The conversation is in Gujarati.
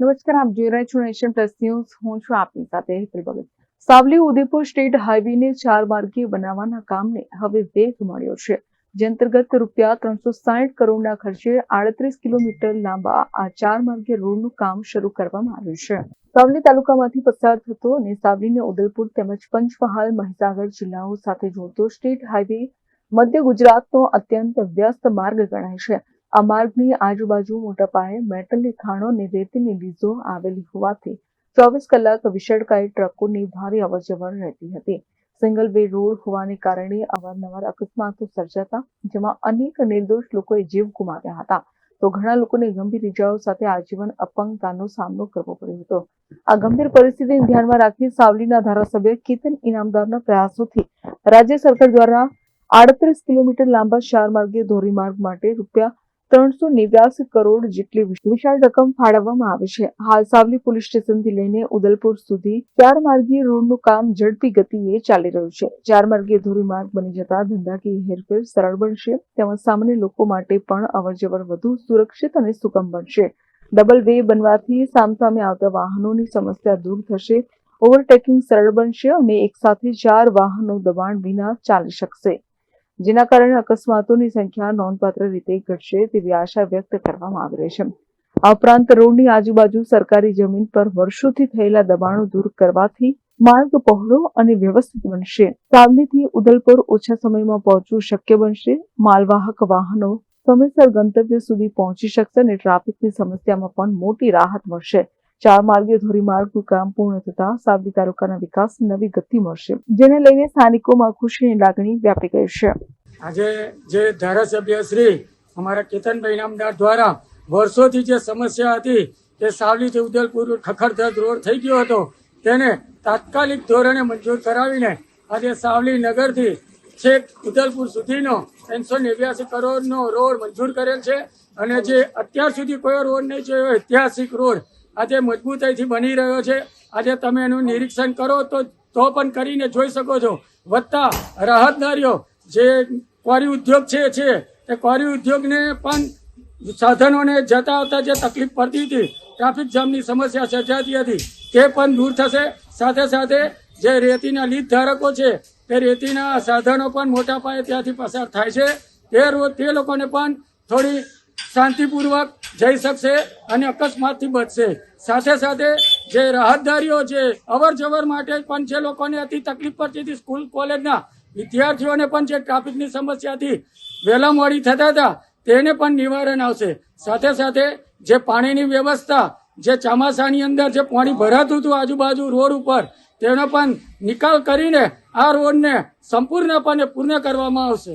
નમસ્કાર, આપ જોઈ રહ્યા છો નેશન પ્લસ ન્યૂઝ. હું છું આપની સાથે હેતલ ભગત. સાવલી ઉદયપુર સ્ટેટ હાઈવેને ચાર માર્ગીય બનાવવાના કામને હવે વેગ મળ્યો છે. જે અંતર્ગત રૂપિયા ત્રણસો સાઠ કરોડના ખર્ચે આડત્રીસ કિલોમીટર લાંબા આ ચાર માર્ગીય રોડનું કામ શરૂ કરવામાં આવ્યું છે. સાવલી તાલુકામાંથી પસાર થતો અને સાવલીને ઉદયપુર તેમજ પંચમહાલ, મહીસાગર જિલ્લાઓ સાથે જોડતો સ્ટેટ હાઈવે મધ્ય ગુજરાતનો અત્યંત વ્યસ્ત માર્ગ ગણાય છે. આ માર્ગની આજુબાજુ મોટા પાયે મેટલની ખાણો અને રેતીની લીઝો આવેલી હોવાથી ચોવીસ કલાક વિશળકાય ટ્રકોની ભારે અવરજવર રહેતી હતી. સિંગલ વે રોડ હોવાને કારણે અવારનવાર અકસ્માતો સર્જાતા, જેમાં અનેક નિર્દોષ લોકોએ જીવ ગુમાવ્યા હતા. તો ઘણા લોકોને ગંભીર ઇજાઓ સાથે આજીવન અપંગતાનો સામનો કરવો પડ્યો હતો. આ ગંભીર પરિસ્થિતિને ધ્યાનમાં રાખી સાવલીના ધારાસભ્ય કેતન ઇનામદારના પ્રયાસોથી રાજ્ય સરકાર દ્વારા આડત્રીસ કિલોમીટર લાંબા ચાર માર્ગીય ધોરીમાર્ગ માટે રૂપિયા ત્રણસો નેવ્યાસી કરોડ જેટલી વિશાળ રકમ ફાળવવામાં આવે છે. હાલ સાવલી પોલીસ સ્ટેશનથી લઈને ઉદલપુર સુધી ચાર માર્ગીય રોડનું કામ ઝડપી ગતિએ ચાલી રહ્યું છે. ચાર માર્ગીય ધોરીમાર્ગ બની જતા ધંધાકીય હેરફેર સરળ બનશે, તેમજ સામાન્ય લોકો માટે પણ અવરજવર વધુ સુરક્ષિત અને સુગમ બનશે. ડબલ વે બનવાથી સામસામે આવતા વાહનોની સમસ્યા દૂર થશે, ઓવરટેકિંગ સરળ બનશે અને એકસાથે ચાર વાહનો દબાણ વિના ચાલી શકશે. જેના કારણે અકસ્માતોની સંખ્યા નોંધપાત્ર રીતે ઘટશે તેવી આશા વ્યક્ત કરવામાં આવી રહી છે. આ ઉપરાંત રોડની આજુબાજુ સરકારી જમીન પર વર્ષોથી થયેલા દબાણો દૂર કરવાથી માર્ગ પહોળો અને વ્યવસ્થિત બનશે. સાવલીથી ઉદલપુર ઓછા સમયમાં પહોંચવું શક્ય બનશે. માલવાહક વાહનો સમયસર ગંતવ્ય સુધી પહોંચી શકશે અને ટ્રાફિકની સમસ્યામાં પણ મોટી રાહત મળશે. ચાર માર્ગીય ધોરીમાર્ગનું કામ પૂર્ણ થતા સાવલી તાલુકાના વિકાસ નવી ગતિ મળશે, જેને લઈને સ્થાનિકોમાં ખુશીની લાગણી વ્યાપી ગઈ છે. આજે જે ધારાસભ્ય શ્રી અમારા કેતનભાઈ નામદાર દ્વારા વર્ષોથી જે સમસ્યા હતી કે સાવલીથી ઉદલપુર ખખડધજ રોડ થઈ ગયો હતો, તેને તાત્કાલિક ધોરણે મંજૂર કરાવીને આજે સાવલી નગરથી છેક ઉદલપુર સુધીનો ત્રણસો નેવ્યાસી કરોડનો રોડ મંજૂર કરેલ છે અને જે અત્યાર સુધી કોઈ રોડ નહીં જોયો, ઐતિહાસિક રોડ આજે મજબૂતાઈથી બની રહ્યો છે. આજે તમે એનું નિરીક્ષણ કરો તો તો પણ કરીને જોઈ શકો છો. વધતા રાહતદારીઓ જે ક્વારી ઉદ્યોગ છે છે, તે ક્વારી ઉદ્યોગને પણ સાધનોને જતા આવતા જે તકલીફ પડતી હતી, ટ્રાફિક જામની સમસ્યા સર્જાતી હતી, તે પણ દૂર થશે. સાથે સાથે જે રેતીના લીજ ધારકો છે, તે રેતીના સાધનો પણ મોટા પાયે ત્યાંથી પસાર થાય છે. તે રોજ તે લોકોને પણ થોડી શાંતિપૂર્વક જઈ શકશે અને અકસ્માતથી બચશે. સાથે સાથે જે રાહતદારીઓ છે અવર જવર માટે પણ જે લોકોને અતિ તકલીફ પડતી સ્કૂલ, કોલેજના વિદ્યાર્થીઓને પણ જે ટ્રાફિકની સમસ્યાથી વહેલા મોડી થતા હતા, તેને પણ નિવારણ આવશે. સાથે સાથે જે પાણીની વ્યવસ્થા, જે ચોમાસાની અંદર જે પાણી ભરાતું હતું આજુબાજુ રોડ ઉપર, તેનો પણ નિકાલ કરીને આ રોડને સંપૂર્ણપણે પૂર્ણ કરવામાં આવશે.